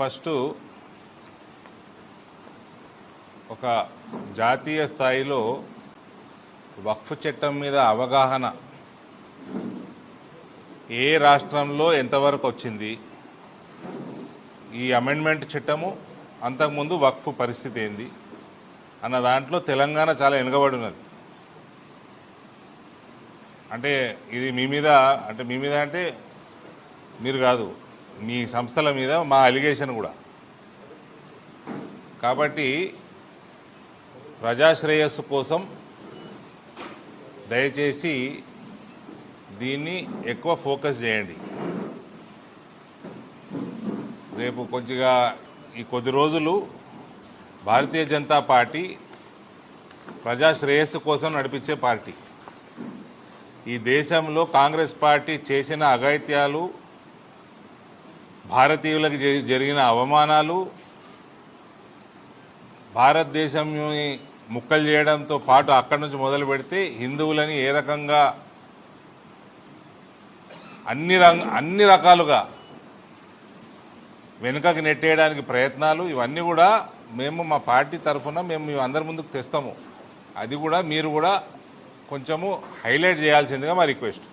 First ఒక జాతీయ స్థాయిలో వక్ఫ్ చట్టం మీద అవగాహన ఏ రాష్ట్రంలో ఎంతవరకు వచ్చింది? ఈ అమెండ్మెంట్ చట్టము అంతకుముందు వక్ఫ్ పరిస్థితి ఏంది? అన్న దాంట్లో తెలంగాణ చాలా వెనుకబడి ఉన్నది అంటే ఇది మీ మీద అంటే మీ మీద అంటే మీరు కాదు. మీ సంస్థల మీద మా అలిగేషన్ కూడా. కాబట్టి ప్రజాశ్రేయస్సు కోసం దయచేసి దీన్ని ఎక్కువ ఫోకస్ చేయండి. రేపు కొద్దిగా ఈ కొద్ది రోజులు భారతీయ జనతా పార్టీ ప్రజా శ్రేయస్సు కోసం నడిపించే పార్టీ. ఈ దేశంలో కాంగ్రెస్ పార్టీ చేసిన అఘాయిత్యాలు భారతీయులకు జరిగిన అవమానాలు భారతదేశంని ముక్కలు చేయడంతో పాటు అక్కడి నుంచి మొదలు పెడితే హిందువులని ఏ రకంగా అన్ని రంగ అన్ని రకాలుగా వెనుకకి నెట్టేయడానికి ప్రయత్నాలు ఇవన్నీ కూడా మేము మా పార్టీ తరఫున మేము మీ అందరి ముందుకు తెస్తాము. అది కూడా మీరు కూడా కొంచెము హైలైట్ చేయాల్సిందిగా మా రిక్వెస్ట్.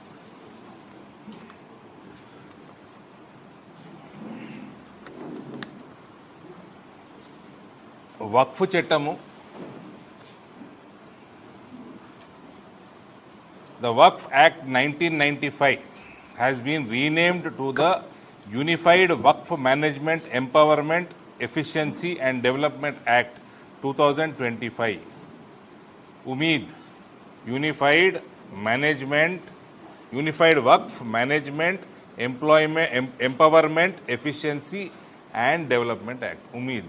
వక్ఫ్ చట్టము The Waqf Act 1995 has been renamed to the Unified Waqf Management Empowerment, Efficiency and Development Act 2025. Umeed, Unified Management, Unified Waqf Management, Employment, Em- Empowerment, Efficiency and Development Act. Umeed.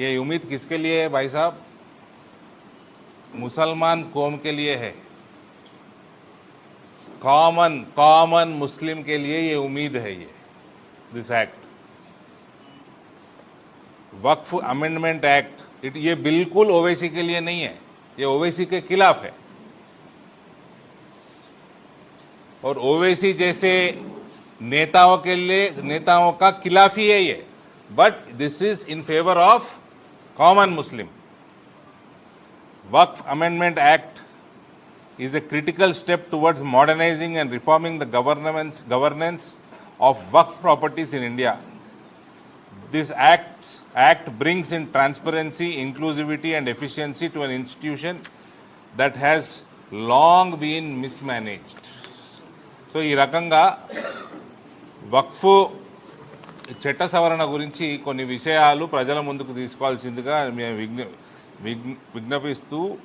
ये उम्मीद किसके लिए है भाई साहब? मुसलमान कौम के लिए है। कॉमन कॉमन मुस्लिम के लिए ये उम्मीद है ये this act Waqf amendment act it ये बिल्कुल ओवैसी के लिए नहीं है, ये ओवैसी के खिलाफ है। और ओवैसी जैसे नेताओं के लिए, नेताओं का खिलाफ ही है ये। But this is in favour of common Muslim. Waqf Amendment Act is a critical step towards modernizing and reforming the government's governance of Waqf properties in India. This act act brings in transparency, inclusivity, and efficiency to an institution that has long been mismanaged. So, Irakanga Waqf చట్ట సవరణ గురించి కొన్ని విషయాలు ప్రజల ముందుకు తీసుకోవాల్సిందిగా మేము విజ్ఞ విజ్ఞ- విజ్ఞపిస్తూ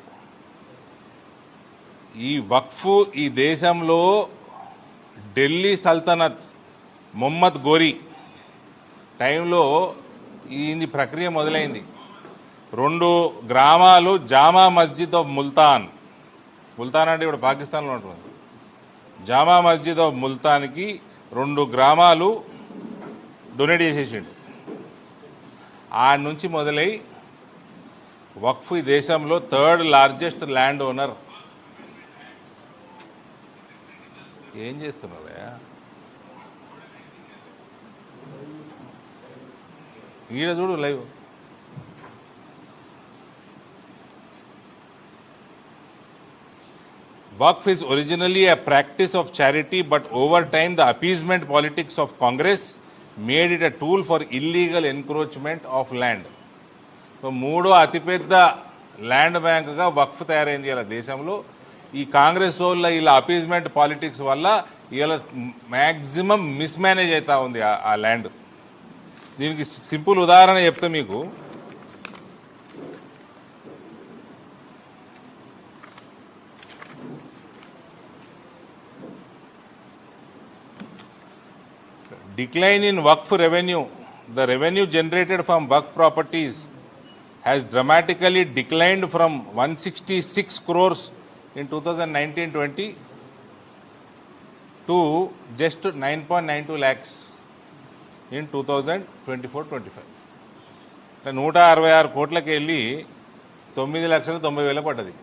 ఈ వక్ఫ్ ఈ దేశంలో ఢిల్లీ సల్తనత్ మొహమ్మద్ గోరీ టైంలో ఈ ప్రక్రియ మొదలైంది. రెండు గ్రామాలు జామా మస్జిద్ ఆఫ్ ముల్తాన్. ముల్తాన్ అంటే ఇప్పుడు పాకిస్తాన్లో ఉంటుంది జామా మస్జిద్ ఆఫ్ ముల్తాన్కి రెండు గ్రామాలు డొనేట్ చేసేసిండు. ఆడ నుంచి మొదలై వక్ఫ్ ఈ దేశంలో థర్డ్ లార్జెస్ట్ ల్యాండ్ ఓనర్. ఏం చేస్తున్నారు ఈడ చూడు live. Waqf is originally a practice of charity but over time the appeasement politics of Congress made it a tool for illegal encroachment of land. So మూడో అతిపెద్ద ల్యాండ్ బ్యాంక్గా వక్ఫ్ తయారైంది ఇలా దేశంలో. ఈ కాంగ్రెస్ వాళ్ళ ఇలా అపీజ్మెంట్ పాలిటిక్స్ వల్ల ఇలా మ్యాక్సిమం మిస్మేనేజ్ అవుతూ ఉంది ఆ ల్యాండ్. దీనికి సింపుల్ ఉదాహరణ చెప్తే మీకు. Decline in Waqf revenue the revenue generated from Waqf properties has dramatically declined from one sixty six crores in two thousand nineteen twenty two just nine point nine two lakhs in two thousand twenty four twenty five అంటే నూట అరవై ఆరు కోట్లకి వెళ్ళి తొమ్మిది లక్షల తొంభై వేల పడ్డది.